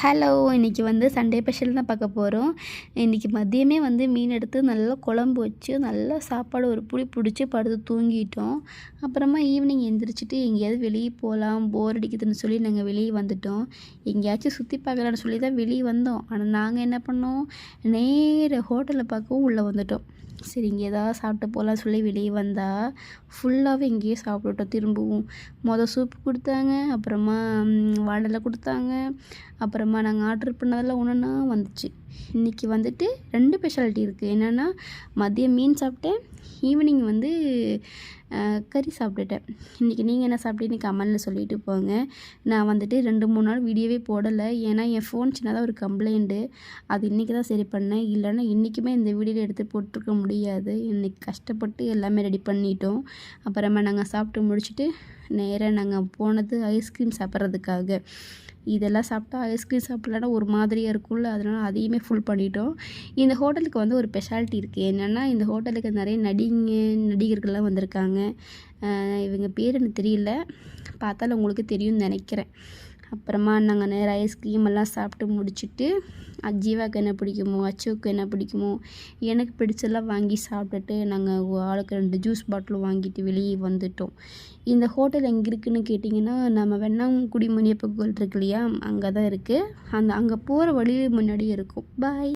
Hello இன்றைக்கி வந்து Sunday special தான் பார்க்க போகிறோம் இன்றைக்கி மதியமே வந்து மீன் எடுத்து நல்லா குழம்பு வச்சு நல்லா சாப்பாடு ஒரு புளி பிடிச்சி படுத்து தூங்கிட்டோம். அப்புறமா ஈவினிங் எழுந்திரிச்சிட்டு எங்கேயாவது வெளியே போகலாம் போர் அடிக்குதுன்னு சொல்லி நாங்கள் வெளியே வந்துட்டோம். எங்கேயாச்சும் சுற்றி பார்க்கலான்னு சொல்லி தான் வெளியே வந்தோம். ஆனால் நாங்கள் என்ன பண்ணோம்? நேர ஹோட்டலில் பார்க்கவும் உள்ளே வந்துட்டோம். சரி இங்கே ஏதாவது சாப்பிட்டு போகலான்னு சொல்லி வெளியே வந்தால் ஃபுல்லாகவே இங்கேயே சாப்பிட்டுட்டோம் திரும்பவும். மொதல் சூப் கொடுத்தாங்க அப்புறமா வாடலை கொடுத்தாங்க அப்புறம் நாங்கள் ஆர்டர் பண்ணதெல்லாம் ஒன்றுன்னா வந்துச்சு. இன்றைக்கி வந்துட்டு ரெண்டு ஸ்பெஷாலிட்டி இருக்குது என்னென்னா மதியம் மீன் சாப்பிட்டேன் ஈவினிங் வந்து கறி சாப்பிட்டுட்டேன். இன்றைக்கி நீங்கள் என்ன சாப்பிட்டீங்கன்னு கமெண்டில் சொல்லிட்டு போங்க. நான் வந்துட்டு ரெண்டு மூணு நாள் வீடியோவே போடலை. ஏன்னா என் ஃபோன் சின்னதாக ஒரு கம்ப்ளைண்ட்டு அது இன்றைக்கி தான் சரி பண்ணேன். இல்லைன்னா இன்றைக்குமே இந்த வீடியோவில் எடுத்து போட்டிருக்க முடியாது. இன்றைக்கி கஷ்டப்பட்டு எல்லாமே ரெடி பண்ணிட்டோம். அப்புறமா நாங்கள் சாப்பிட்டு முடிச்சுட்டு நேராக நாங்கள் போனது ஐஸ்கிரீம் சாப்பிட்றதுக்காக. இதெல்லாம் சாப்பிட்டா ஐஸ்கிரீம் சாப்பிட்லன்னா ஒரு மாதிரியாக இருக்கும்ல அதனால் அதையுமே ஃபுல் பண்ணிட்டோம். இந்த ஹோட்டலுக்கு வந்து ஒரு ஸ்பெஷாலிட்டி இருக்குது என்னென்னா இந்த ஹோட்டலுக்கு நிறைய நடிங்க நடிகர்கள்லாம் வந்திருக்காங்க. இவங்க பேர் எனக்கு தெரியல. பார்த்தாலும் உங்களுக்கு தெரியும்னு நினைக்கிறேன். அப்புறமா நாங்கள் நேராக ஐஸ்கிரீம் எல்லாம் சாப்பிட்டு முடிச்சுட்டு அஜீவாக்கு என்ன பிடிக்குமோ அச்சுவுக்கு என்ன பிடிக்குமோ எனக்கு பிடிச்சதெல்லாம் வாங்கி சாப்பிட்டுட்டு நாங்கள் ஆளுக்கு ரெண்டு ஜூஸ் பாட்டிலும் வாங்கிட்டு வெளியே வந்துட்டோம். இந்த ஹோட்டல் எங்கே இருக்குதுன்னு கேட்டிங்கன்னா நம்ம வெண்ணாங்குடி முனியப்ப கோயில் இருக்கு இல்லையா? அங்கே தான் இருக்குது அந்த அங்கே போகிற வழி முன்னாடியே இருக்கும். பாய்